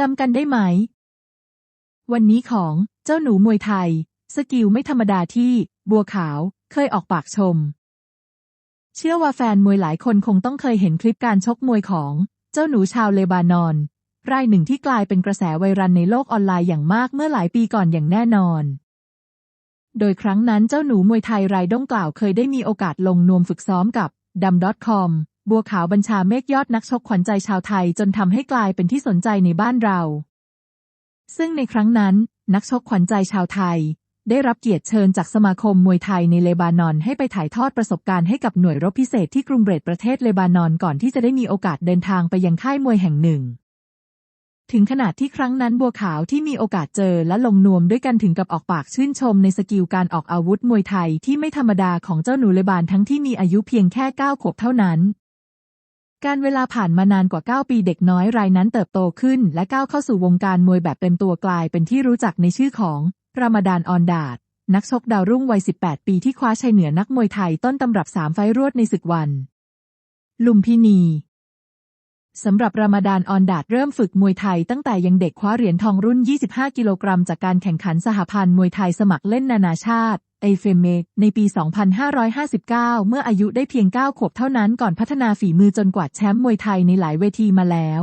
จำกันได้ไหม วันนี้ของเจ้าหนูมวยไทย สกิลไม่ธรรมดาที่บัวขาวเคยออกปากชม เชื่อว่าแฟนมวยหลายคนคงต้องเคยเห็นคลิปการชกมวยของเจ้าหนูชาวเลบานอน รายหนึ่งที่กลายเป็นกระแสไวรัลในโลกออนไลน์อย่างมากเมื่อหลายปีก่อนอย่างแน่นอน โดยครั้งนั้นเจ้าหนูมวยไทยรายด้งกล่าวเคยได้มีโอกาสลงนวมฝึกซ้อมกับดัม .com บัวขาวบัญชาเมฆยอดนักชกขวัญใจชาวไทยจนทำให้กลายเป็นที่สนใจในบ้านเรา ซึ่งในครั้งนั้นนักชกขวัญใจชาวไทย ได้รับเกียรติเชิญจากสมาคมมวยไทยในเลบานอนให้ไปถ่ายทอดประสบการณ์ให้กับหน่วยรบพิเศษที่กรุงเบรดประเทศเลบานอนก่อนที่จะได้มีโอกาสเดินทางไปยังค่ายมวยแห่งหนึ่ง ถึงขนาดที่ครั้งนั้นบัวขาวที่มีโอกาสเจอและลงนวมด้วยกันถึงกับออกปากชื่นชมในสกิลการออกอาวุธมวยไทยที่ไม่ธรรมดาของเจ้าหนูเลบานทั้งที่มีอายุเพียงแค่9ขวบเท่านั้น การเวลาผ่านมานานกว่า 9 ปีเด็กน้อยรายนั้นเติบโตขึ้น และก้าวเข้าสู่วงการมวยแบบเต็มตัวกลายเป็นที่รู้จักในชื่อของรามดานออนดาดนักชกดาวรุ่งวัย 18 ปีที่คว้าชัยเหนือนักมวยไทยต้นตำรับสามไฟรวดในศึกวัน ลุมพินีสำหรับรามดานออนดาดเริ่มฝึกมวยไทยตั้งแต่ยังเด็กคว้าเหรียญทองรุ่น 25 กิโลกรัมจากการแข่งขันสหพันธ์มวยไทยสมัครเล่นนานาชาติ เอเฟเมในปี 2559 เมื่ออายุได้เพียง 9 ขวบเท่านั้นก่อนพัฒนาฝีมือจนกวาดแชมป์มวยไทยในหลายเวทีมาแล้ว